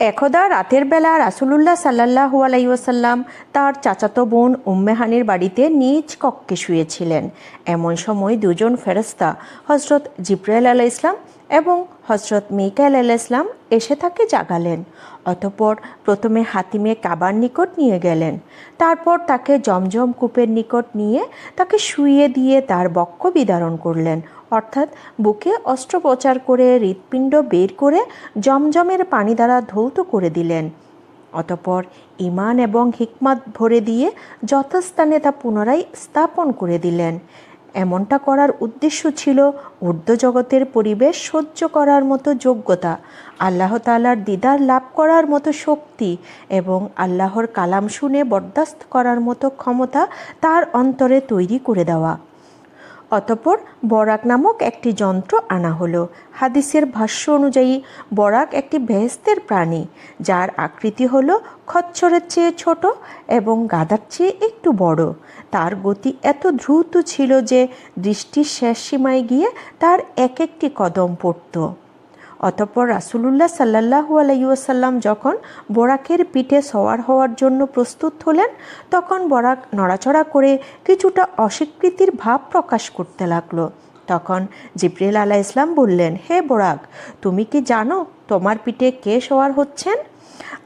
একদা রাতের বেলা রাসুলুল্লাহ সাল্লাহ আলাইসাল্লাম তার চাচাতো বোন উম্মেহানির বাড়িতে নিজ কক্ষে শুয়েছিলেন। এমন সময় দুজন ফেরস্তা হজরত জিব্রাইল আলাহ ইসলাম এবং হজরত মিকাইল আলাহ ইসলাম এসে তাকে জাগালেন। অতপর প্রথমে হাতিমে কাবার নিকট নিয়ে গেলেন। তারপর তাকে জমজম কূপের নিকট নিয়ে তাকে শুয়ে দিয়ে তার বক্ষ বিদারণ করলেন। অর্থাৎ বুকে অস্ত্রোপচার করে হৃৎপিণ্ড বের করে জমজমের পানি দ্বারা ধৌত করে দিলেন। অতপর ইমান এবং হিকমাত ভরে দিয়ে যথাস্থানে তা পুনরায় স্থাপন করে দিলেন। এমনটা করার উদ্দেশ্য ছিল ঊর্ধ্ব জগতের পরিবেশ সহ্য করার মতো যোগ্যতা, আল্লাহ তালার দিদার লাভ করার মতো শক্তি এবং আল্লাহর কালাম শুনে বরদাস্ত করার মতো ক্ষমতা তার অন্তরে তৈরি করে দেওয়া। অতপর বরাক নামক একটি যন্ত্র আনা হলো। হাদিসের ভাষ্য অনুযায়ী, বরাক একটি ভেস্তের প্রাণী, যার আকৃতি হলো খচ্ছরের চেয়ে ছোট এবং গাদার চেয়ে একটু বড়। তার গতি এত দ্রুত ছিল যে দৃষ্টির শেষ সীমায় গিয়ে তার এক একটি কদম পড়ত। অতঃপর রাসুলুল্লাহ সাল্লাহু আলাইসাল্লাম যখন বরাকের পিঠে সওয়ার হওয়ার জন্য প্রস্তুত হলেন, তখন বরাক নড়াচড়া করে কিছুটা অস্বীকৃতির ভাব প্রকাশ করতে লাগল। তখন জিব্রিল আলাহ ইসলাম বললেন, হে বরাক, তুমি কি জানো তোমার পিঠে কে সওয়ার হচ্ছেন?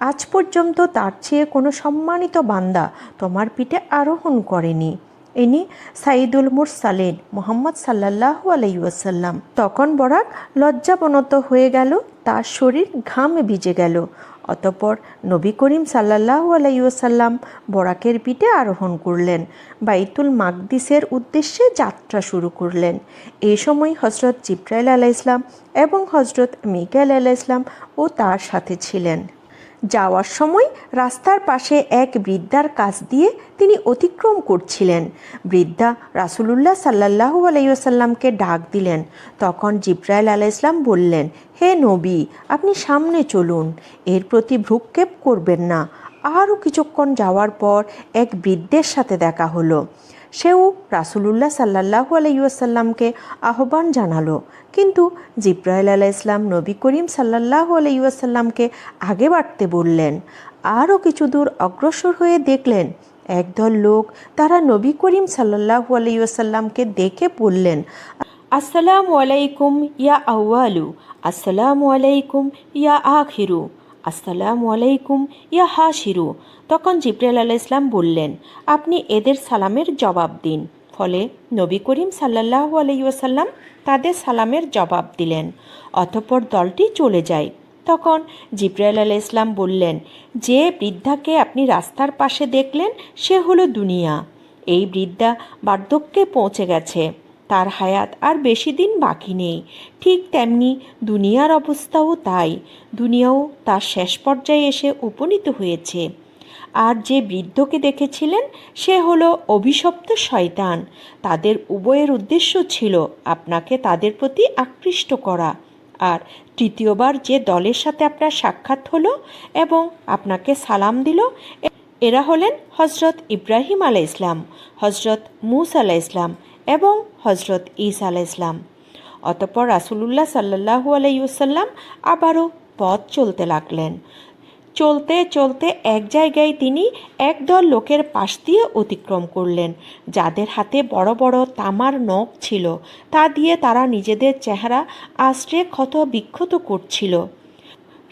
আজ পর্যন্ত তার চেয়ে কোনো সম্মানিত বান্দা তোমার পিঠে আরোহণ করেনি। ইনি সাইদুল মুরসালিন মোহাম্মদ সাল্লাহ আলাইসাল্লাম তখন বরাক লজ্জাবনত হয়ে গেল, তার শরীর ঘামে ভিজে গেল। অতপর নবী করিম সাল্লাহ আলাইসাল্লাম বরাকের পিঠে আরোহণ করলেন। বাইতুল মাকদিসের উদ্দেশ্যে যাত্রা শুরু করলেন। এই সময় হজরত জিব্রাইল আলাহ ইসলাম এবং হজরত মিকাইল আলাহ ইসলাম ও তার সাথে ছিলেন। যাওয়ার সময় রাস্তার পাশে এক বৃদ্ধার কাছ দিয়ে তিনি অতিক্রম করছিলেন। বৃদ্ধা রাসুলুল্লাহ সাল্লাহু আলাইসাল্লামকে ডাক দিলেন। তখন জিব্রাইল আলাহ ইসলাম বললেন, হে নবী, আপনি সামনে চলুন। এর প্রতি ভ্রুক্ষেপ করবেন না। আরও কিছুক্ষণ যাওয়ার পর এক বৃদ্ধের সাথে দেখা হলো। সেও রাসুলুল্লাহ সাল্লাহু আলাইসাল্লামকে আহ্বান জানালো। কিন্তু জিব্রাইল আলাহ ইসলাম নবী করিম সাল্লাহু আলাইসাল্লামকে আগে বাড়তে বললেন। আরও কিছু দূর অগ্রসর হয়ে দেখলেন। একদল লোক তারা নবী করিম সাল্লাহু আলাইসাল্লামকে দেখে বললেন, আসসালামু আলাইকুম ইয়া আউয়ালু, আসসালামু আলাইকুম ইয়া আখিরু। আসসালামু আলাইকুম, ইয়া হাসিরু তখন জিব্রাইল আলাহ ইসলাম বললেন, আপনি এদের সালামের জবাব দিন। ফলে নবী করিম সাল্লাহ আলাইসাল্লাম তাদের সালামের জবাব দিলেন, অতঃপর দলটি চলে যায়। তখন জিব্রাইল আলাহ ইসলাম বললেন, যে বৃদ্ধাকে আপনি রাস্তার পাশে দেখলেন, সে হলো দুনিয়া। এই বৃদ্ধা বার্ধক্যে পৌঁছে গেছে। তার হায়াত আর বেশি দিন বাকি নেই। ঠিক তেমনি দুনিয়ার অবস্থাও তাই। দুনিয়াও তার শেষ পর্যায়ে এসে উপনীত হয়েছে। আর যে বৃদ্ধকে দেখেছিলেন, সে হলো অভিশপ্ত শয়তান। তাদের উভয়ের উদ্দেশ্য ছিল আপনাকে তাদের প্রতি আকৃষ্ট করা। আর তৃতীয়বার যে দলের সাথে আপনার সাক্ষাৎ হলো এবং আপনাকে সালাম দিল এরা হলেন হজরত ইব্রাহিম আলাহ ইসলাম হজরত মুস আলাহ ইসলাম এবং হজরত ইসা আলাহ ইসলাম অতপর রাসুলুল্লাহ সাল্লাহু আলাইসাল্লাম আবারও পথ চলতে লাগলেন। চলতে চলতে এক জায়গায় তিনি একদল লোকের পাশ দিয়ে অতিক্রম করলেন, যাদের হাতে বড় বড় তামার নখ ছিল। তা দিয়ে তারা নিজেদের চেহারা আশ্রে ক্ষত বিক্ষত করছিল।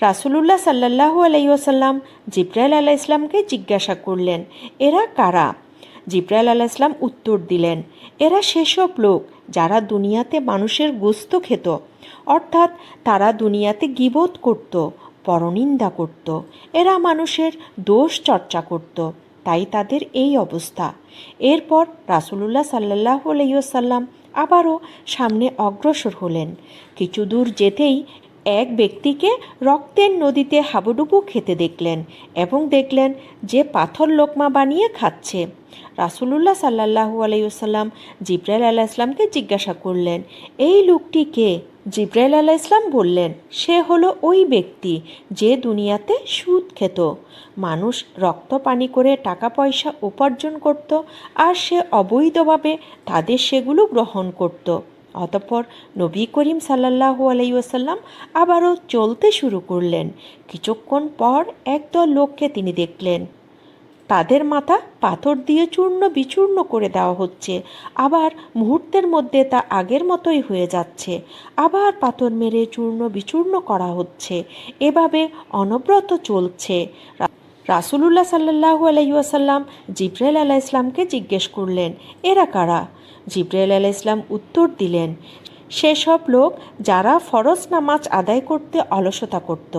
রাসুলুল্লাহ সাল্লাহু আলাইসাল্লাম জিব্রাইল আলাহ ইসলামকে জিজ্ঞাসা করলেন, এরা কারা? জিব্রাইল আলাহ ইসলাম উত্তর দিলেন, এরা সেসব লোক যারা দুনিয়াতে মানুষের গোস্ত খেত, অর্থাৎ তারা দুনিয়াতে গিবোধ করত, পরনিন্দা করত। এরা মানুষের দোষ চর্চা করত, তাই তাদের এই অবস্থা। এরপর রাসুলুল্লাহ সাল্লাহ আলাইসাল্লাম আবারও সামনে অগ্রসর হলেন। কিছু দূর যেতেই এক ব্যক্তিকে রক্তের নদীতে হাবুডুবু খেতে দেখলেন এবং দেখলেন যে পাথর লোকমা বানিয়ে খাচ্ছে। রাসুলুল্লাহ সাল্লাহু আলাইসাল্লাম জিব্রাইল আলাহ ইসলামকে জিজ্ঞাসা করলেন, এই লোকটি কে? জিব্রাইল আলাহ ইসলাম বললেন, সে হলো ওই ব্যক্তি যে দুনিয়াতে সুদ খেত। মানুষ রক্ত পানি করে টাকা পয়সা উপার্জন করত আর সে অবৈধভাবে তাদের সেগুলো গ্রহণ করত। অতঃপর নবী করিম সাল্লাল্লাহু আলাইসাল্লাম আবারও চলতে শুরু করলেন। কিছুক্ষণ পর একদল লোককে তিনি দেখলেন। তাদের মাথা পাথর দিয়ে চূর্ণ বিচূর্ণ করে দেওয়া হচ্ছে। আবার মুহূর্তের মধ্যে তা আগের মতোই হয়ে যাচ্ছে। আবার পাথর মেরে চূর্ণ বিচূর্ণ করা হচ্ছে। এভাবে অনবরত চলছে। রাসুলুল্লাহ সাল্লাহু আলাইসাল্লাম জিব্রাইল আলাহ ইসলামকে জিজ্ঞেস করলেন, এরা কারা? জিব্রাইল আলাহ ইসলাম উত্তর দিলেন, সেসব লোক যারা ফরজ নামাজ আদায় করতে অলসতা করত,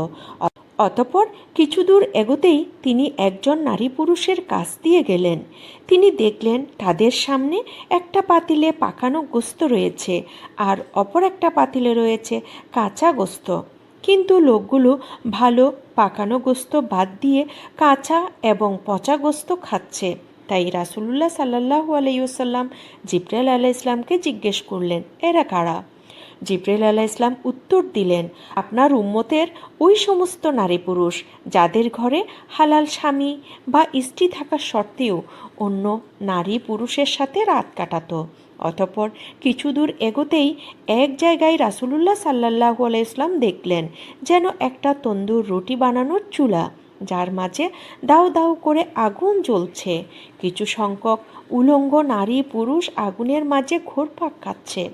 অতপর কিছু দূর এগোতেই তিনি একজন নারী পুরুষের কাছ দিয়ে গেলেন। তিনি দেখলেন তাদের সামনে একটা পাতিলে পাকানো গোস্ত রয়েছে আর অপর একটা পাতিলে রয়েছে কাঁচা গোস্ত। কিন্তু লোকগুলো ভালো পাকানো গোস্ত বাদ দিয়ে কাঁচা এবং পচা গোস্ত খাচ্ছে। তাই রাসুলুল্লাহ সাল্লাহু আলাইসাল্লাম জিব্রাইল আলাহ ইসলামকে জিজ্ঞেস করলেন, এরা কারা? জিব্রাইল আলাহ ইসলাম উত্তর দিলেন, আপনার উম্মতের ওই সমস্ত নারী পুরুষ যাদের ঘরে হালাল স্বামী বা স্ত্রী থাকা সত্ত্বেও অন্য নারী পুরুষের সাথে রাত কাটাতো, অতপর কিছু দূর এগোতেই এক জায়গায় রাসুলুল্লাহ সাল্লাহু ইসলাম দেখলেন যেন একটা তন্দুর রুটি বানানোর চুলা। যার মাঝে দাউ দাউ করে আগুন জ্বলছে। কিছু সংখ্যক উলঙ্গ নারী পুরুষ আগুনের মাঝে ঘোরপাক খাচ্ছে।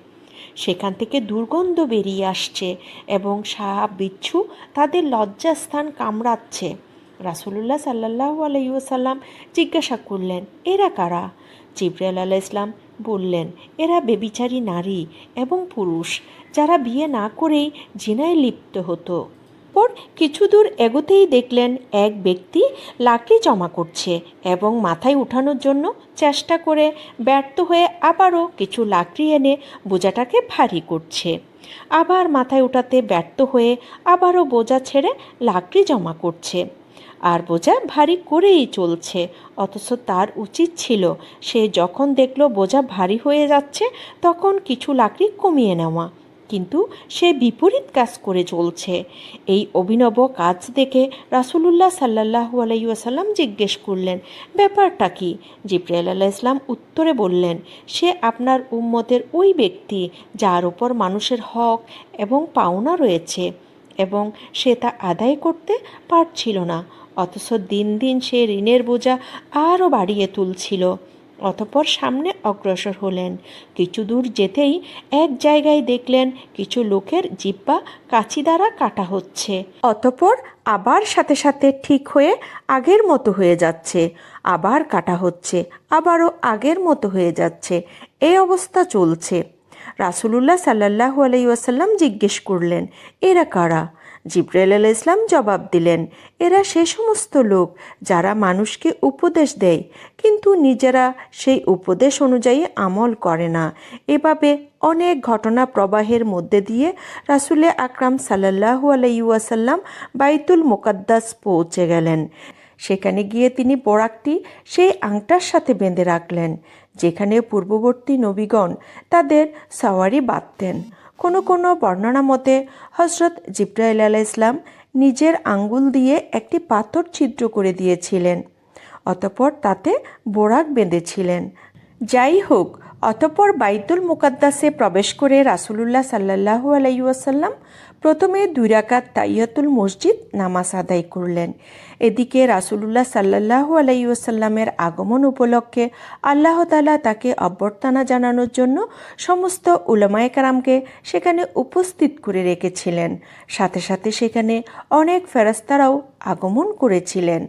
সেখান থেকে দুর্গন্ধ বেরিয়ে আসছে এবং সাপ বিচ্ছু তাদের লজ্জাস্থান কামড়াচ্ছে। রাসুলুল্লাহ সাল্লাহ আলাইসাল্লাম জিজ্ঞাসা করলেন, এরা কারা? জিব্রাইল আলাহ ইসলাম বললেন, এরা বেবিচারী নারী এবং পুরুষ যারা বিয়ে না করেই জিনায় লিপ্ত হতো। পর কিছু দূর এগোতেই দেখলেন এক ব্যক্তি লাকড়ি জমা করছে এবং মাথায় উঠানোর জন্য চেষ্টা করে ব্যর্থ হয়ে আবারও কিছু লাকড়ি এনে বোঝাটাকে ভারী করছে। আবার মাথায় উঠাতে ব্যর্থ হয়ে আবারও বোঝা ছেড়ে লাকড়ি জমা করছে। আর বোঝা ভারী করেই চলছে, অথচ তার উচিত ছিল সে যখন দেখল বোঝা ভারী হয়ে যাচ্ছে, তখন কিছু লাকড়ি কমিয়ে নেওয়া। কিন্তু সে বিপরীত কাজ করে চলছে। এই অভিনব কাজ দেখে রাসুলুল্লাহ সাল্লাহু আলাইসাল্লাম জিজ্ঞেস করলেন, ব্যাপারটা কি? জিব্রাইল আল্লাহ ইসলাম উত্তরে বললেন, সে আপনার উম্মতের ওই ব্যক্তি যার ওপর মানুষের হক এবং পাওনা রয়েছে এবং সে তা আদায় করতে পারছিল না, অথচ দিন দিন সে ঋণের বোঝা আরও বাড়িয়ে তুলছিল। অতপর সামনে অগ্রসর হলেন। কিছু দূর যেতেই এক জায়গায় দেখলেন কিছু লোকের জিব্বা কাছি দ্বারা কাটা হচ্ছে। অতপর আবার সাথে সাথে ঠিক হয়ে আগের মতো হয়ে যাচ্ছে। আবার কাটা হচ্ছে, আবারও আগের মতো হয়ে যাচ্ছে। এই অবস্থা চলছে। রাসুলুল্লাহ সাল্লাহু আলাইসাল্লাম জিজ্ঞেস করলেন, এরা কারা? জিব্রাইল আল ইসলাম জবাব দিলেন, এরা সে সমস্ত লোক যারা মানুষকে উপদেশ দেয়, কিন্তু নিজেরা সেই উপদেশ অনুযায়ী আমল করে না। এভাবে অনেক ঘটনা প্রবাহের মধ্যে দিয়ে রাসুলে আকরাম সাল্লাহু আলাইসাল্লাম বাইতুল মোকাদ্দাস পৌঁছে গেলেন। সেখানে গিয়ে তিনি বোরাকটি সেই আংটার সাথে বেঁধে রাখলেন, যেখানে পূর্ববর্তী নবীগণ তাদের সাওয়ারি বাঁধতেন। কোনো কোনো বর্ণনা মতে হজরত জিব্রাইল আলাহ ইসলাম নিজের আঙ্গুল দিয়ে একটি পাথর ছিদ্র করে দিয়েছিলেন, অতপর তাতে বোরাক বেঁধেছিলেন। যাই হোক, অতপর বাইতুল মুকাদ্দাসে প্রবেশ করে রাসুলুল্লাহ সাল্লাহু আলাইসাল্লাম প্রথমে দুই রাকাত তাইয়াতুল মসজিদ নামাজ আদায় করলেন। এদিকে রাসুলুল্লাহ সাল্লাহু আলাইসাল্লামের আগমন উপলক্ষে আল্লাহ তালা তাকে অভ্যর্থনা জানানোর জন্য সমস্ত উলামায় কারামকে সেখানে উপস্থিত করে রেখেছিলেন। সাথে সাথে সেখানে অনেক ফেরস্তারাও আগমন করেছিলেন।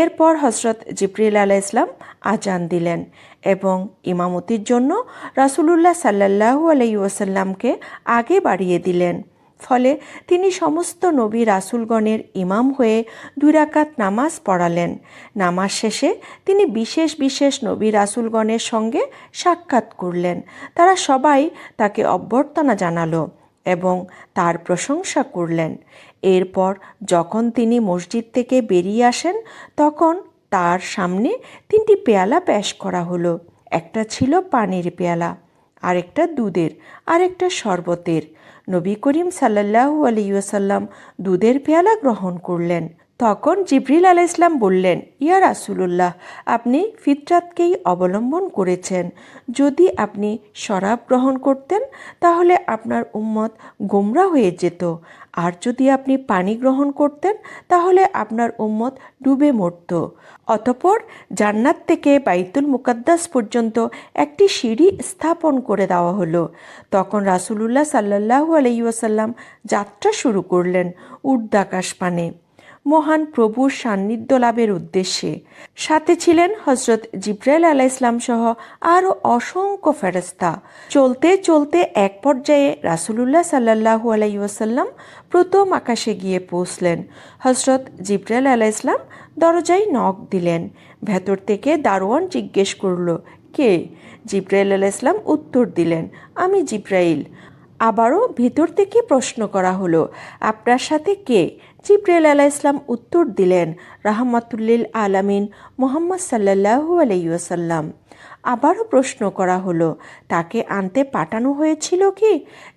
এরপর হজরত জিব্রিল আলাহ ইসলাম আজান দিলেন এবং ইমামতির জন্য রাসুলুল্লাহ সাল্লাহু আলাইসাল্লামকে আগে বাড়িয়ে দিলেন। ফলে তিনি সমস্ত নবী রাসুলগণের ইমাম হয়ে দুরাকাত নামাজ পড়ালেন। নামাজ শেষে তিনি বিশেষ বিশেষ নবী রাসুলগণের সঙ্গে সাক্ষাৎ করলেন। তারা সবাই তাকে অভ্যর্থনা জানালো এবং তার প্রশংসা করলেন। এরপর যখন তিনি মসজিদ থেকে বেরিয়ে আসেন, তখন তার সামনে তিনটি পেয়ালা পেশ করা হলো। একটা ছিল পানির পেয়ালা, আরেকটা দুধের, আরেকটা শরবতের। নবী করিম সাল্লাহু আলিউসাল্লাম দুধের পেয়ালা গ্রহণ করলেন। তখন জিবরিল আল ইসলাম বললেন, ইয়া রাসুলুল্লাহ, আপনি ফিতরাতকেই অবলম্বন করেছেন। যদি আপনি শরাব গ্রহণ করতেন, তাহলে আপনার উম্মত গোমরা হয়ে যেত। আর যদি আপনি পানি গ্রহণ করতেন, তাহলে আপনার উম্মত ডুবে মরত। অতপর জান্নাত থেকে বাইতুল মুকাদ্দাস পর্যন্ত একটি সিঁড়ি স্থাপন করে দেওয়া হলো। তখন রাসুলুল্লাহ সাল্লাহু আলাইসাল্লাম যাত্রা শুরু করলেন উর্দাকাশ পানে। মহান প্রভুর সান্নিধ্য লাভের উদ্দেশ্যে। সাথে ছিলেন হজরত জিব্রাইল আলাহ ইসলাম সহ আরও অসংখ্য ফেরস্তা চলতে চলতে এক পর্যায়ে রাসুলুল্লাহ সাল্লাহু আলাইসাল্লাম প্রথম আকাশে গিয়ে পৌঁছলেন। হজরত জিব্রাইল আলাহ ইসলাম দরজায় নখ দিলেন। ভেতর থেকে দারোয়ান জিজ্ঞেস করল, কে? জিব্রাইল আলাহ ইসলাম উত্তর দিলেন, আমি জিব্রাইল। আবারও ভিতর থেকে প্রশ্ন করা হলো, আপনার সাথে কে? জিব্রাইল আলাহ ইসলাম উত্তর দিলেন, রাহমাতুল্লিল আলামিন মোহাম্মদ সাল্লাহু আলাইসাল্লাম আবারও প্রশ্ন করা হলো, তাকে আনতে পাঠানো হয়েছিল কি?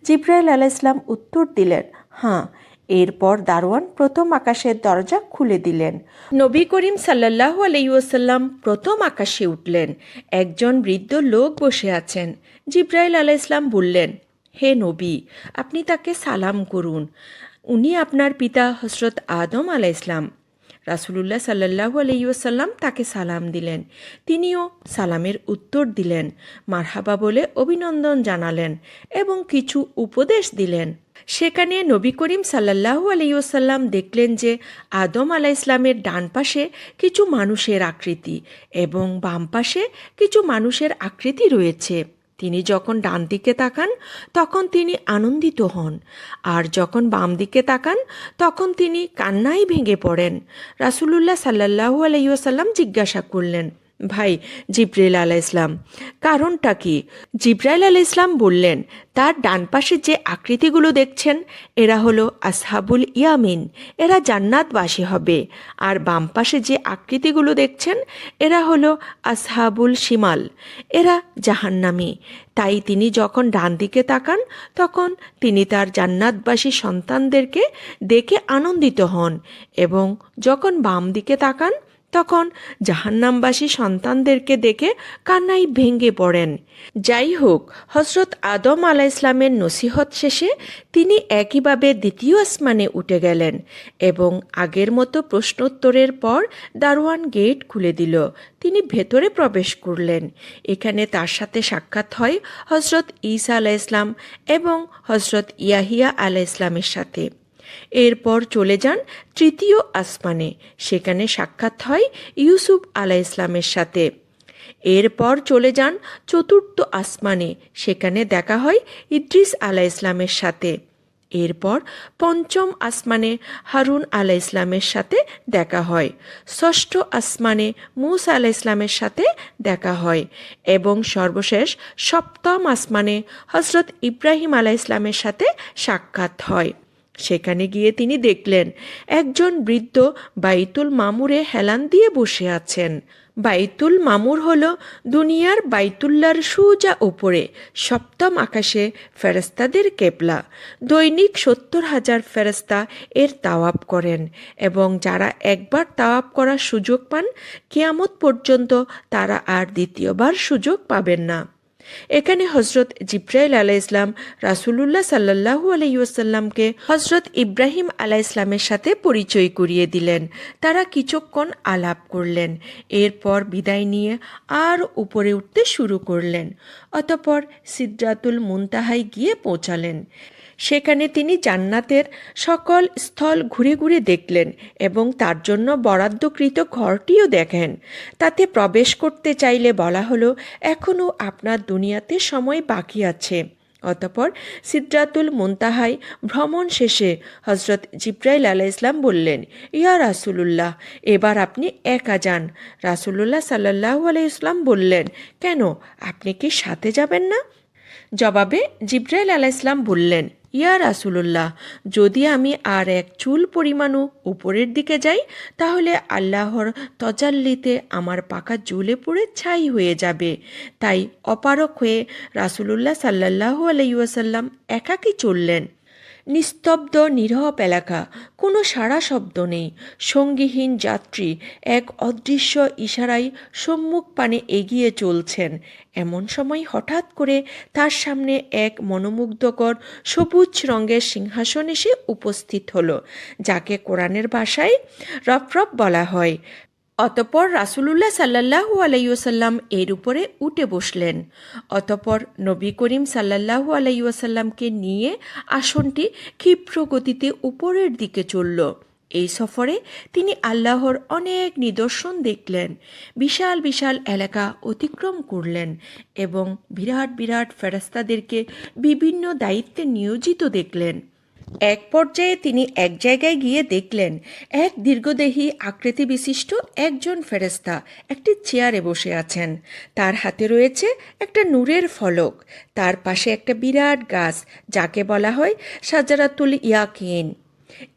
জিব্রাইল আলাহ ইসলাম উত্তর দিলেন হ্যাঁ এরপর দারোয়ান প্রথম আকাশের দরজা খুলে দিলেন। নবী করিম সাল্লাহ আলাইসাল্লাম প্রথম আকাশে উঠলেন। একজন বৃদ্ধ লোক বসে আছেন। জিব্রাইল আলাহ ইসলাম বললেন, হে নবী, আপনি তাকে সালাম করুন। উনি আপনার পিতা হসরত আদম আলাহ ইসলাম রাসুলুল্লাহ সাল্লাহু আলাইসাল্লাম তাকে সালাম দিলেন। তিনিও সালামের উত্তর দিলেন, মারহাবা বলে অভিনন্দন জানালেন এবং কিছু উপদেশ দিলেন। সেখানে নবী করিম সাল্লাহু আলাইসাল্লাম দেখলেন যে আদম আলাহ ইসলামের ডান পাশে কিছু মানুষের আকৃতি এবং বাম পাশে কিছু মানুষের আকৃতি রয়েছে। তিনি যখন ডান দিকে তাকান, তখন তিনি আনন্দিত হন। আর যখন বাম দিকে তাকান, তখন তিনি কান্নাই ভেঙে পড়েন। রাসুলুল্লাহ সাল্লাহু আলাইসাল্লাম জিজ্ঞাসা করলেন ভাই, জিব্রাইল আলাহ ইসলাম কারণটা কি? জিব্রাইল আলাহ ইসলাম বললেন, তার ডান পাশে যে আকৃতিগুলো দেখছেন, এরা হলো আসহাবুল ইয়ামিন, এরা জান্নাতবাসী হবে। আর বাম পাশে যে আকৃতিগুলো দেখছেন, এরা হলো আসহাবুল শিমাল, এরা জাহান্নামি। তাই তিনি যখন ডান দিকে তাকান, তখন তিনি তার জান্নাতবাসী সন্তানদেরকে দেখে আনন্দিত হন এবং যখন বাম দিকে তাকান তখন জাহান্নামবাসী সন্তানদেরকে দেখে কান্নাই ভেঙে পড়েন। যাই হোক হজরত আদম আলা ইসলামের নসিহত শেষে তিনি একইভাবে দ্বিতীয় আসমানে উঠে গেলেন এবং আগের মতো প্রশ্নোত্তরের পর দারোয়ান গেট খুলে দিল। তিনি ভেতরে প্রবেশ করলেন। এখানে তার সাথে সাক্ষাৎ হয় হজরত ঈসা আলাহ ইসলাম এবং হজরত ইয়াহিয়া আলাহ ইসলামের সাথে। এরপর চলে যান তৃতীয় আসমানে, সেখানে সাক্ষাৎ হয় ইউসুফ আলাহ ইসলামের সাথে। এরপর চলে যান চতুর্থ আসমানে, সেখানে দেখা হয় ইদ্রিস আলাহ ইসলামের সাথে। এরপর পঞ্চম আসমানে হারুন আলাহ ইসলামের সাথে দেখা হয়। ষষ্ঠ আসমানে মুস আলাহ ইসলামের সাথে দেখা হয় এবং সর্বশেষ সপ্তম আসমানে হজরত ইব্রাহিম আলাহ ইসলামের সাথে সাক্ষাৎ হয়। সেখানে গিয়ে তিনি দেখলেন, একজন বৃদ্ধ বাইতুল মামুরে হেলান দিয়ে বসে আছেন। বাইতুল মামুর হল দুনিয়ার বাইতুল্লার সুজা ওপরে সপ্তম আকাশে ফেরেস্তাদের কেবলা। দৈনিক সত্তর হাজার ফেরেস্তা এর তাওয়াব করেন এবং যারা একবার তাওয়াব করার সুযোগ পান, কেয়ামত পর্যন্ত তারা আর দ্বিতীয়বার সুযোগ পাবেন না। এখানে হজরত জিব্রাইল আলাহ ইসলাম রাসুলুল্লাহ সাল্লাহু আলাইসাল্লামকে হজরত ইব্রাহিম আলাহ ইসলামের সাথে পরিচয় করিয়ে দিলেন। তারা কিছুক্ষণ আলাপ করলেন। এরপর বিদায় নিয়ে আর উপরে উঠতে শুরু করলেন। অতপর সিদ্রাতুল মুনতাহাই গিয়ে পৌঁছালেন। সেখানে তিনি জান্নাতের সকল স্থল ঘুরে ঘুরে দেখলেন এবং তার জন্য বরাদ্দকৃত ঘরটিও দেখেন। তাতে প্রবেশ করতে চাইলে বলা হলো এখনও আপনার দুনিয়াতে সময় বাকি আছে। অতপর সিদ্রাতুল মুনতাহাই ভ্রমণ শেষে হজরত জিব্রাইল আলাহ ইসলাম বললেন, ইয়া রাসুলুল্লাহ, এবার আপনি একা যান। রাসুলুল্লাহ সাল্লাহ আলাই ইসলাম বললেন, কেন, আপনি কি সাথে যাবেন না? জবাবে জিব্রাইল আলাহ ইসলাম বললেন ইয়া রাসুলুল্লাহ, যদি আমি আর এক চুল পরিমাণও উপরের দিকে যাই, তাহলে আল্লাহর তজাল্লিতে আমার পাকা জুলে পড়ে ছাই হয়ে যাবে। তাই অপারক হয়ে রাসুলুল্লাহ সাল্লাহ আলাইসাল্লাম একাকী চললেন। নিস্তব্ধ নীরব এলাকা কোনো সাড়া শব্দ নেই। সঙ্গীহীন যাত্রী এক অদৃশ্য ইশারায় সম্মুখ পানে এগিয়ে চলছেন। এমন সময় হঠাৎ করে তার সামনে এক মনোমুগ্ধকর সবুজ রঙের সিংহাসন এসে উপস্থিত হলো, যাকে কোরআনের ভাষায় রফরফ বলা হয়। অতপর রাসুলুল্লাহ সাল্লাহু আলাইসাল্লাম এর উপরে উঠে বসলেন। অতপর নবী করিম সাল্লাহু আলাইসাল্লামকে নিয়ে আসনটি ক্ষিপ্র গতিতে উপরের দিকে চলল। এই সফরে তিনি আল্লাহর অনেক নিদর্শন দেখলেন, বিশাল বিশাল এলাকা অতিক্রম করলেন এবং বিরাট বিরাট ফেরাস্তাদেরকে বিভিন্ন দায়িত্বে নিয়োজিত দেখলেন। এক পর্যায়ে তিনি এক জায়গায় গিয়ে দেখলেন, এক দীর্ঘদেহী আকৃতি বিশিষ্ট একজন ফেরেস্তা একটি চেয়ারে বসে আছেন। তার হাতে রয়েছে একটা নূরের ফলক। তার পাশে একটা বিরাট গাছ, যাকে বলা হয় সাজারাতুল ইয়াকিন।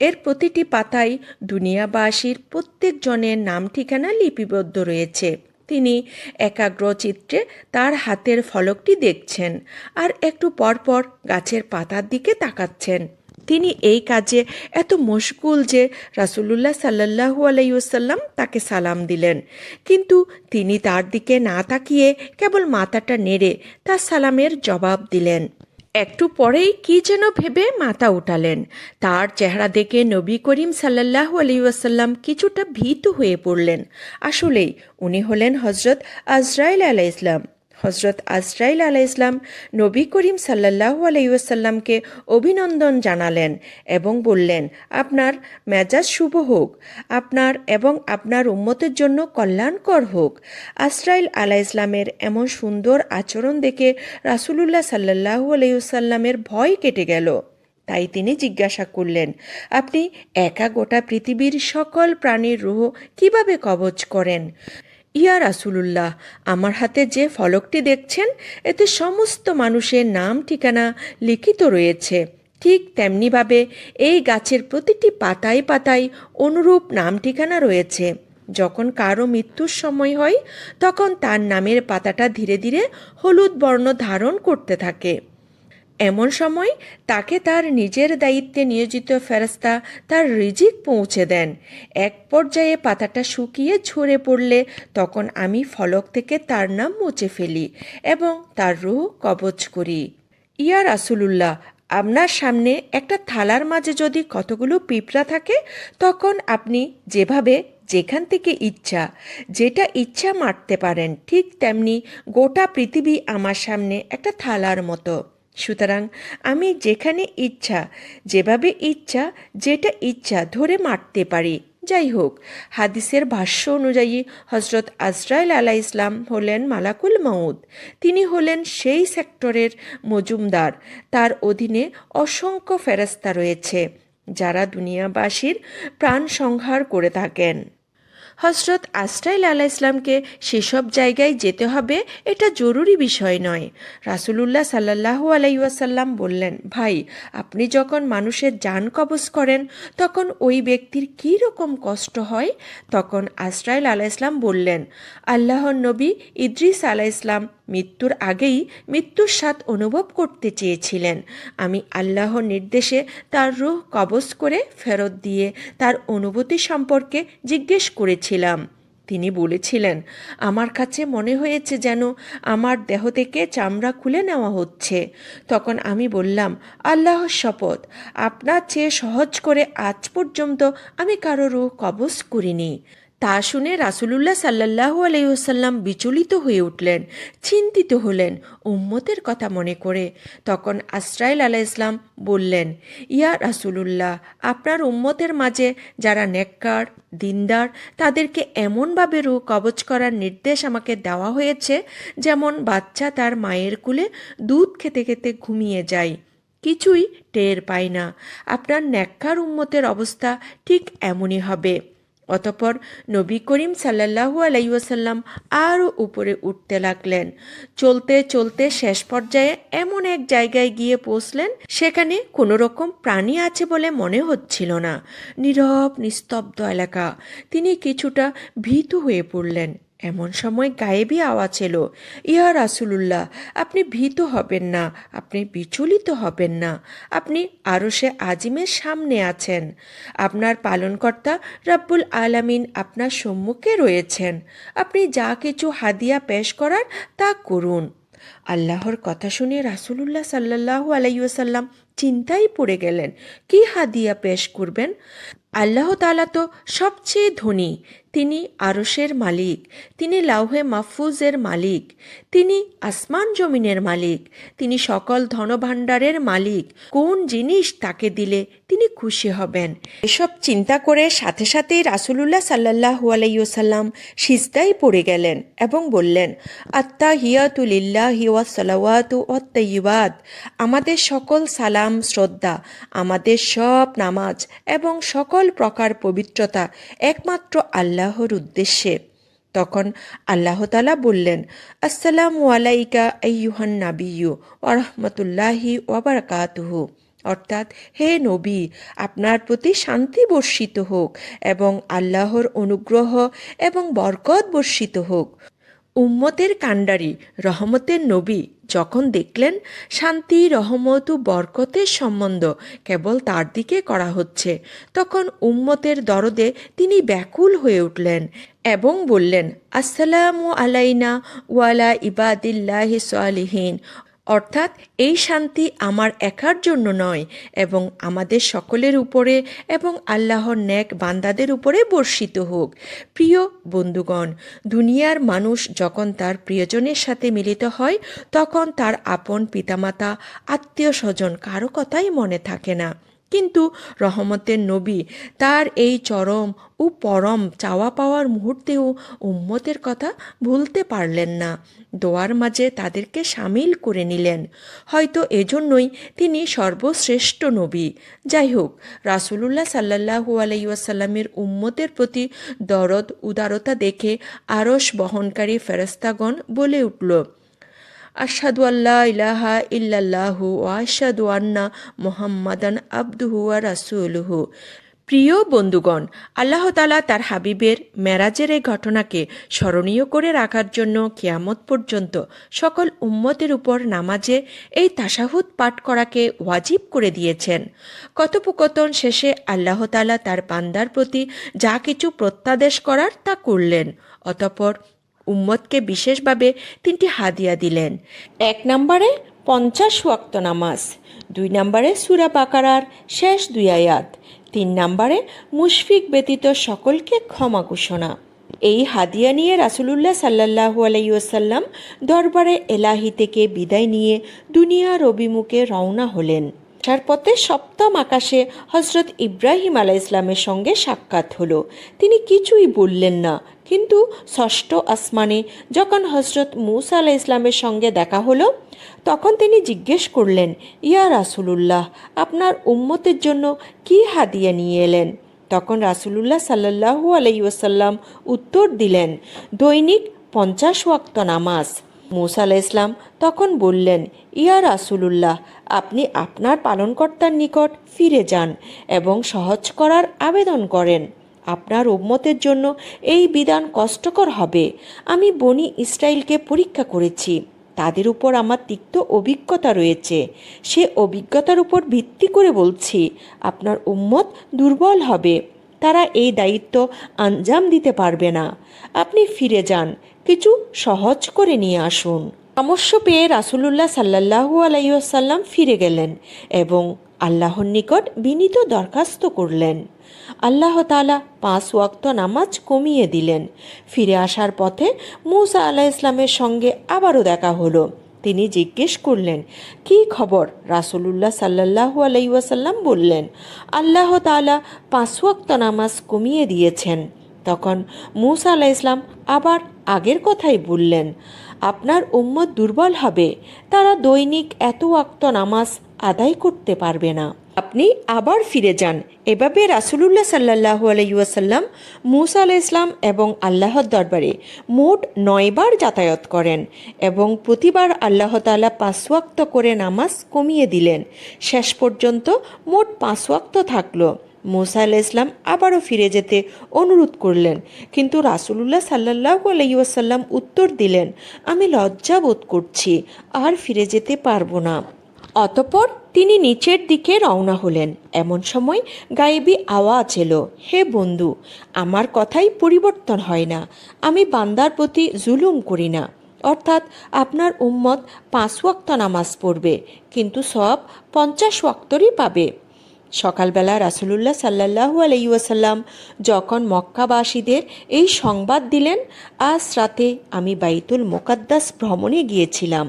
এর প্রতিটি পাতায় দুনিয়াবাসীর প্রত্যেক জনের নাম ঠিকানা লিপিবদ্ধ রয়েছে। তিনি একাগ্র চিত্রে তার হাতের ফলকটি দেখছেন আর একটু পরপর গাছের পাতার দিকে তাকাচ্ছেন। তিনি এই কাজে এত মশগুল যে রাসুলুল্লাহ সাল্লাহু আলাইসাল্লাম তাকে সালাম দিলেন। কিন্তু তিনি তার দিকে না তাকিয়ে কেবল মাথাটা নেড়ে তার সালামের জবাব দিলেন। একটু পরেই কি যেন ভেবে মাথা উঠালেন। তার চেহারা দেখে নবী করিম সাল্লাহু আলাইসাল্লাম কিছুটা ভীত হয়ে পড়লেন। আসলেই উনি হলেন হজরত আজরাইল আলাহ ইসলাম হজরত আজরাইল আলাহ ইসলাম নবী করিম সাল্লাহু আলাইসাল্লামকে অভিনন্দন জানালেন এবং বললেন, আপনার মেজাজ শুভ হোক, আপনার এবং আপনার উম্মতের জন্য কল্যাণকর হোক। আজরাইল আলাহ ইসলামের এমন সুন্দর আচরণ দেখে রাসুলুল্লাহ সাল্লাহু আলাইসাল্লামের ভয় কেটে গেল। তাই তিনি জিজ্ঞাসা করলেন, আপনি একা গোটা পৃথিবীর সকল প্রাণীর রুহ কীভাবে কবচ করেন? ইয়া রাসুলুল্লাহ, আমার হাতে যে ফলকটি দেখছেন, এতে সমস্ত মানুষের নাম ঠিকানা লিখিত রয়েছে। ঠিক তেমনিভাবে এই গাছের প্রতিটি পাতায় পাতায় অনুরূপ নাম ঠিকানা রয়েছে। যখন কারও মৃত্যুর সময় হয়, তখন তার নামের পাতাটা ধীরে ধীরে হলুদ বর্ণ ধারণ করতে থাকে। এমন সময় তাকে তার নিজের দায়িত্বে নিয়োজিত ফেরস্তা তার রিজিক পৌঁছে দেন। এক পর্যায়ে পাতাটা শুকিয়ে ঝরে পড়লে তখন আমি ফলক থেকে তার নাম মুছে ফেলি এবং তার রুহ কবচ করি। ইয়া রাসুলুল্লাহ, আপনার সামনে একটা থালার মাঝে যদি কতগুলো পিঁপড়া থাকে, তখন আপনি যেভাবে যেখান থেকে ইচ্ছা, যেটা ইচ্ছা মারতে পারেন, ঠিক তেমনি গোটা পৃথিবী আমার সামনে একটা থালার মতো। সুতরাং আমি যেখানে ইচ্ছা, যেভাবে ইচ্ছা, যেটা ইচ্ছা ধরে মারতে পারি। যাই হোক, হাদিসের ভাষ্য অনুযায়ী হজরত আজরাইল আলাহ ইসলাম হলেন মালাকুল মাউদ তিনি হলেন সেই সেক্টরের মজুমদার। তার অধীনে অসংখ্য ফেরস্তা রয়েছে, যারা দুনিয়াবাসীর প্রাণ সংহার করে থাকেন। হজরত আসরাইল আলাহ ইসলামকে সেসব জায়গায় যেতে হবে, এটা জরুরি বিষয় নয়। রাসুলুল্লাহ সাল্লাহু আলাইসাল্লাম বললেন, ভাই, আপনি যখন মানুষের যান কবজ করেন, তখন ওই ব্যক্তির কী রকম কষ্ট হয়? তখন আসরাইল আলাহ ইসলাম বললেন, আল্লাহর নবী ইদ্রিস আলাহ ইসলাম মৃত্যুর আগেই মৃত্যুর স্বাদ অনুভব করতে চেয়েছিলেন। আমি আল্লাহর নির্দেশে তার রুহ কবজ করে ফেরত দিয়ে তার অনুভূতি সম্পর্কে জিজ্ঞেস করেছিলাম। তিনি বলেছিলেন, আমার কাছে মনে হয়েছে যেন আমার দেহ থেকে চামড়া খুলে নেওয়া হচ্ছে। তখন আমি বললাম, আল্লাহর শপথ, আপনার চেয়ে সহজ করে আজ পর্যন্ত আমি কারও রুহ কবজ করিনি। তা শুনে রাসুলুল্লাহ সাল্লাহু আলহিহসাল্লাম বিচলিত হয়ে উঠলেন, চিন্তিত হলেন, উম্মতের কথা মনে করে। তখন আশ্রাইল আলাহ ইসলাম বললেন, ইয়া রাসুলুল্লাহ, আপনার উম্মতের মাঝে যারা নেককার, দিনদার, তাদেরকে এমনভাবে রু কবচ করার নির্দেশ আমাকে দেওয়া হয়েছে, যেমন বাচ্চা তার মায়ের কুলে দুধ খেতে খেতে ঘুমিয়ে যায়। কিছুই টের পায় না। আপনার ন্যাক্কার উম্মতের অবস্থা ঠিক এমনই হবে। অতপর নবী করিম সাল্লাহু আলাইসাল্লাম আরও উপরে উঠতে লাগলেন। চলতে চলতে শেষ পর্যায়ে এমন এক জায়গায় গিয়ে পৌঁছলেন, সেখানে কোনো রকম প্রাণী আছে বলে মনে হচ্ছিল না। নীরব, নিস্তব্ধ এলাকা। তিনি কিছুটা ভীত হয়ে পড়লেন। এমন সময় গায়েবী আওয়াজ এলো, ইয়া রাসুলুল্লাহ, আপনি ভীত হবেন না, আপনি বিচলিত হবেন না, আপনি আরও সে আজিমের সামনে আছেন, আপনার পালনকর্তা রাব্বুল আলামিন আপনার সম্মুখে রয়েছেন, আপনি যা কিছু হাদিয়া পেশ করার তা করুন। আল্লাহর কথা শুনে রাসুলুল্লাহ সাল্লাহ আলাইসাল্লাম চিন্তায় পড়ে গেলেন, কি হাদিয়া পেশ করবেন? আল্লাহ তালা তো সবচেয়ে ধনী তিনি আরশের মালিক, তিনি লাউহে মাহফুজের মালিক, তিনি আসমান জমিনের মালিক, তিনি সকল ধনভাণ্ডারের মালিক। কোন জিনিস তাকে দিলে তিনি খুশি হবেন? এসব চিন্তা করে সাথে সাথেই রাসুলুল্লাহ সাল্লাহু আলাইসাল্লাম সিজদাই পড়ে গেলেন এবং বললেন আত্মা হিয়াতুলিল্লাহ হিওয়া সালাওয়াতু আমাদের সকল সালাম, শ্রদ্ধা, আমাদের সব নামাজ এবং সকল প্রকার পবিত্রতা একমাত্র আল্লাহর উদ্দেশ্যে। তখন আল্লাহ তালা বললেন, আসসালামু আলাইকা আইয়ুহান নাবিয়ু ওরহমতুল্লাহি ওবরকাতুহু অর্থাৎ, হে নবী, আপনার প্রতি শান্তি বর্ষিত হোক এবং আল্লাহর অনুগ্রহ এবং বরকত বর্ষিত হোক। উম্মতের কাণ্ডারি, রহমতের নবী যখন দেখলেন, শান্তি, রহমত ও বরকতের সম্বন্ধ কেবল তার দিকে করা হচ্ছে। তখন উম্মতের দরদে তিনি ব্যাকুল হয়ে উঠলেন এবং বললেন, আসসালামু আলাইনা ওয়ালা ইবাদিল্লাহ সালিহীন। অর্থাৎ এই শান্তি আমার একার জন্য নয় এবং আমাদের সকলের উপরে এবং আল্লাহর ন্যাক বান্দাদের উপরে বর্ষিত হোক। প্রিয় বন্ধুগণ, দুনিয়ার মানুষ যখন তার প্রিয়জনের সাথে মিলিত হয়, তখন তার আপন পিতামাতা আত্মীয় স্বজন কারও কথাই মনে থাকে না। কিন্তু রহমতের নবী তার এই চরম ও পরম চাওয়া পাওয়ার মুহূর্তেও উম্মতের কথা ভুলতে পারলেন না। দোয়ার মাঝে তাদেরকে সামিল করে নিলেন। হয়তো এজন্যই তিনি সর্বশ্রেষ্ঠ নবী। যাই হোক, রাসুলুল্লাহ সাল্লাহু আলাইসাল্লামের উম্মতের প্রতি দরদ উদারতা দেখে আরস বহনকারী ফেরস্তাগণ বলে উঠল আশহাদু আল্লাহ ইলাহা ইল্লাল্লাহু ও আশহাদু আন্না মোহাম্মদান আবদুহু ওয়া রাসূলুহু। প্রিয় বন্ধুগণ, আল্লাহ তালা তার হাবিবের মেরাজের এই ঘটনাকে স্মরণীয় করে রাখার জন্য কিয়ামত পর্যন্ত সকল উম্মতের উপর নামাজে এই তাসাহুদ পাঠ করাকে ওয়াজিব করে দিয়েছেন। কথোপকথন শেষে আল্লাহ তালা তার বান্দার প্রতি যা কিছু প্রত্যাদেশ করার তা করলেন, অতপর উম্মতকে বিশেষভাবে তিনটি হাদিয়া দিলেন। এক নম্বরে পঞ্চাশ ওয়াক্ত নামাজ, দুই নম্বরে সুরা বাকারার শেষ দুই আয়াত, তিন নম্বরে মুশফিক ব্যতীত সকলকে ক্ষমা ঘোষণা। এই হাদিয়া নিয়ে রাসুলুল্লাহ সাল্লাহু আলাইসাল্লাম দরবারে এলাহি থেকে বিদায় নিয়ে দুনিয়ার অভিমুখে রওনা হলেন। আসার পথে সপ্তম আকাশে হজরত ইব্রাহিম আলাহ ইসলামের সঙ্গে সাক্ষাৎ হলো। তিনি কিছুই বললেন না, কিন্তু ষষ্ঠ আসমানে যখন হজরত মুসা আলাহ ইসলামের সঙ্গে দেখা হলো, তখন তিনি জিজ্ঞেস করলেন, ইয়া রাসুলুল্লাহ, আপনার উম্মতের জন্য কি হাদিয়া নিয়ে এলেন? তখন রাসুলুল্লাহ সাল্লাহু আলাইসাল্লাম উত্তর দিলেন, দৈনিক পঞ্চাশ ওয়াক্ত নামাজ। মুসা আলাহ ইসলাম তখন বললেন, ইয়া রাসুলুল্লাহ, আপনি আপনার পালনকর্তার নিকট ফিরে যান এবং সহজ করার আবেদন করেন। আপনার উম্মতের জন্য এই বিধান কষ্টকর হবে। আমি বনি ইসরায়েলকে পরীক্ষা করেছি। তাদের উপর আমার তিক্ত অভিজ্ঞতা রয়েছে। সে অভিজ্ঞতার উপর ভিত্তি করে বলছি, আপনার উম্মত দুর্বল হবে। তারা এই দায়িত্ব আঞ্জাম দিতে পারবে না। আপনি ফিরে যান। কিছু সহজ করে নিয়ে আসুন। পরামর্শ পেয়ে রাসুলুল্লাহ সাল্লাহু আলাইসাল্লাম ফিরে গেলেন এবং আল্লাহর নিকট বিনীত দরখাস্ত করলেন। আল্লাহ তালা পাঁচ ওয়াক্ত নামাজ কমিয়ে দিলেন। ফিরে আসার পথে মুসা আলাহ ইসলামের সঙ্গে আবারও দেখা হলো। তিনি জিজ্ঞেস করলেন, কি খবর? রাসুলুল্লাহ সাল্লাহু আলাইসাল্লাম বললেন, আল্লাহ তালা পাঁচ ওয়াক্ত নামাজ কমিয়ে দিয়েছেন। তখন মুসা আলাহ ইসলাম আবার আগের কথাই বললেন, আপনার উম্মত দুর্বল হবে, তারা দৈনিক এত ওয়াক্ত নামাজ আদায় করতে পারবে না। আপনি আবার ফিরে যান। এভাবে রাসুলুল্লাহ সাল্লাহু আলাইসাল্লাম মুসা আলাহ ইসলাম এবং আল্লাহর দরবারে মোট নয়বার যাতায়াত করেন এবং প্রতিবার আল্লাহ তালা পাঁচওয়াক্ত করে নামাজ কমিয়ে দিলেন। শেষ পর্যন্ত মোট পাঁচওয়াক্ত থাকল। মুসা আলাহ ইসলাম আবারও ফিরে যেতে অনুরোধ করলেন। কিন্তু রাসুলুল্লাহ সাল্লাহ আলাইসাল্লাম উত্তর দিলেন, আমি লজ্জা বোধ করছি, আর ফিরে যেতে পারব না। অতপর তিনি নিচের দিকে রওনা হলেন। এমন সময় গায়েবী আওয়াজ এলো, হে বন্ধু, আমার কথাই পরিবর্তন হয় না। আমি বান্দার প্রতি জুলুম করি না। অর্থাৎ আপনার উম্মত পাঁচ ওয়াক্ত নামাজ পড়বে, কিন্তু সব পঞ্চাশ ওয়াক্তরই পাবে। সকালবেলা রাসুলুল্লাহ সাল্লাহু আলাইসাল্লাম যখন মক্কাবাসীদের এই সংবাদ দিলেন, আজ রাতে আমি বাইতুল মোকাদ্দাস ভ্রমণে গিয়েছিলাম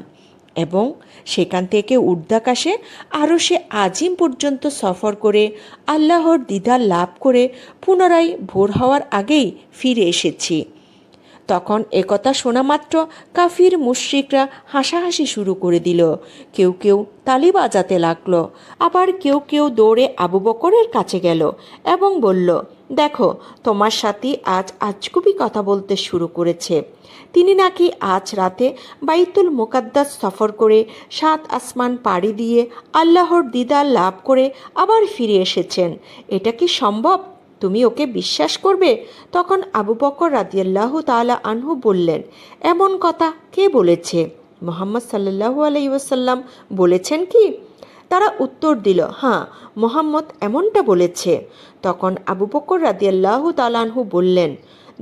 এবং সেখান থেকে ঊর্ধ্বাকাশে আরও সে আজিম পর্যন্ত সফর করে আল্লাহর দিদার লাভ করে পুনরায় ভোর হওয়ার আগেই ফিরে এসেছি। তখন একথা শোনা মাত্র কাফির মুশ্রিকরা হাসাহাসি শুরু করে দিল। কেউ কেউ তালি বাজাতে লাগল। আবার কেউ কেউ দৌড়ে আবু বকরের কাছে গেল এবং বলল, দেখো, তোমার সাথে আজ আজগুবি কথা বলতে শুরু করেছে। তিনি নাকি আজ রাতে বাইতুল মোকাদ্দাস সফর করে সাত আসমান পাড়ি দিয়ে আল্লাহর দিদার লাভ করে আবার ফিরে এসেছেন। এটা কি সম্ভব? তুমি ওকে বিশ্বাস করবে? তখন আবু বকর রাদিয়াল্লাহ তালা আনহু বললেন, এমন কথা কে বলেছে? মোহাম্মদ সাল্লাহু আলাইসাল্লাম বলেছেন কি? তারা উত্তর দিল হ্যাঁ মোহাম্মদ এমনটা বলেছে। তখন আবু বকর রাদিয়াল্লাহ তালানহু বললেন,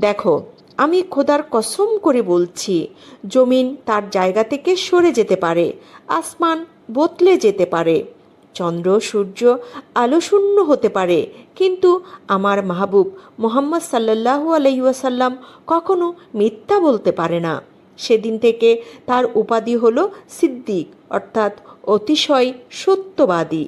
দেখো, আমি খোদার কসম করে বলছি, জমিন তার জায়গা থেকে সরে যেতে পারে, আসমান বদলে যেতে পারে। চন্দ্র, সূর্য আলোশূন্য হতে পারে। কিন্তু আমার মাহবুব মোহাম্মদ সাল্লাহু আলহিউসাল্লাম কখনো মিথ্যা বলতে পারে না। সেদিন থেকে তার উপাধি হল সিদ্দিক, অর্থাৎ অতিশয় সত্যবাদী।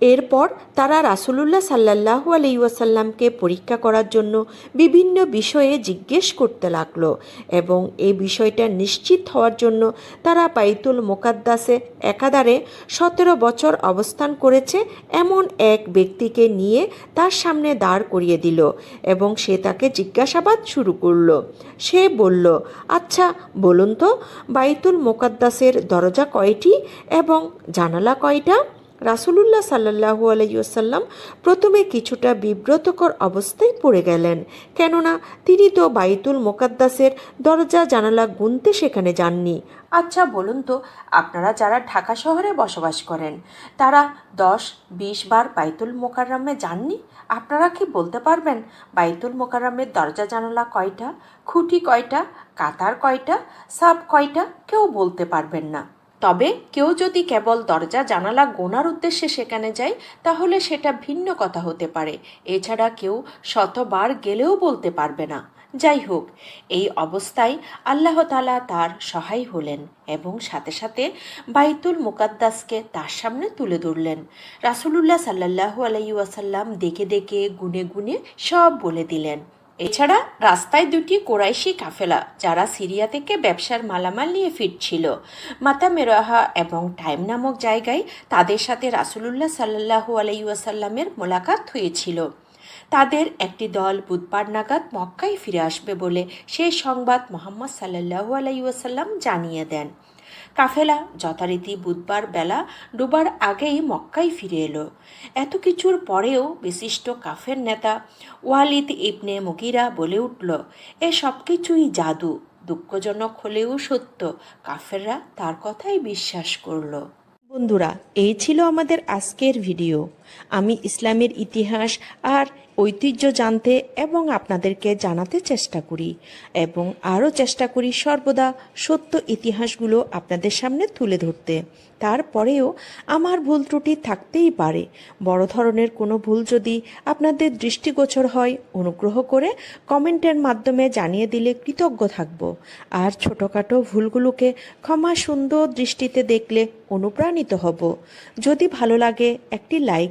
এরপর তারা রাসুলুল্লাহ সাল্লাহু আলাইসাল্লামকে পরীক্ষা করার জন্য বিভিন্ন বিষয়ে জিজ্ঞেস করতে লাগল এবং এই বিষয়টা নিশ্চিত হওয়ার জন্য তারা বাইতুল মোকাদ্দাসে একাধারে সতেরো বছর অবস্থান করেছে এমন এক ব্যক্তিকে নিয়ে তার সামনে দাঁড় করিয়ে দিল এবং সে তাকে জিজ্ঞাসাবাদ শুরু করল। সে বলল আচ্ছা বলুন তো, বাইতুল মোকাদ্দাসের দরজা কয়টি এবং জানালা কয়টা? রাসুলুল্লাহ সাল্লাহু আলাইসাল্লাম প্রথমে কিছুটা বিব্রতকর অবস্থায় পড়ে গেলেন। কেননা তিনি তো বাইতুল মোকাদ্দাসের দরজা জানালা গুনতে সেখানে যাননি। আচ্ছা বলুন তো, আপনারা যারা ঢাকা শহরে বসবাস করেন, তারা দশ, বিশ বার বাইতুল মোকাররমে যাননি? আপনারা কি বলতে পারবেন, বাইতুল মোকাররমের দরজা জানালা কয়টা, খুঁটি কয়টা, কাতার কয়টা, সাব কয়টা? কেউ বলতে পারবেন না। তবে কেউ যদি কেবল দরজা, জানালা গোনার উদ্দেশ্যে সেখানে যায়, তাহলে সেটা ভিন্ন কথা হতে পারে। এছাড়া কেউ শতবার গেলেও বলতে পারবে না। যাই হোক, এই অবস্থায় আল্লাহ তালা তার সহায় হলেন এবং সাথে সাথে বাইতুল মুকাদ্দাসকে তার সামনে তুলে ধরলেন। রাসুলুল্লাহ সাল্লাহু আলাইসাল্লাম দেখে দেখে, গুনে গুনে সব বলে দিলেন। এছাড়া রাস্তায় দুটি কোরাইশি কাফেলা, যারা সিরিয়া থেকে ব্যবসার মালামাল নিয়ে ফিরছিল। মাতা মেরাহা এবং টাইম নামক জায়গায় তাদের সাথে রাসুলুল্লাহ সাল্লাহু আলাইসাল্লামের মোলাকাত হয়েছিল। তাদের একটি দল বুধবার নাগাদ মক্কায় ফিরে আসবে বলে সেই সংবাদ মোহাম্মদ সাল্লাহু আলাইসাল্লাম জানিয়ে দেন। কাফেলা যথারীতি বুধবার বেলা ডুবার আগেই মক্কায় ফিরে এলো। এত কিছুর পরেও বিশিষ্ট কাফের নেতা ওয়ালিদ ইবনে মুগিরা বলে উঠল, এ সব কিছুই জাদু। দুঃখজনক হলেও সত্য। কাফেররা তার কথাই বিশ্বাস করল। বন্ধুরা, এই ছিল আমাদের আজকের ভিডিও। আমি ইসলামের ইতিহাস আর ঐতিহ্য জানতে এবং আপনাদেরকে জানাতে চেষ্টা করি এবং আরও চেষ্টা করি সর্বদা সত্য ইতিহাসগুলো আপনাদের সামনে তুলে ধরতে। তারপরেও আমার ভুল ত্রুটি থাকতেই পারে। বড় ধরনের কোনো ভুল যদি আপনাদের দৃষ্টিগোচর হয়, অনুগ্রহ করে কমেন্টের মাধ্যমে জানিয়ে দিলে কৃতজ্ঞ থাকব। আর ছোটোখাটো ভুলগুলোকে ক্ষমা সুন্দর দৃষ্টিতে দেখলে অনুপ্রাণিত হব। যদি ভালো লাগে, একটি লাইক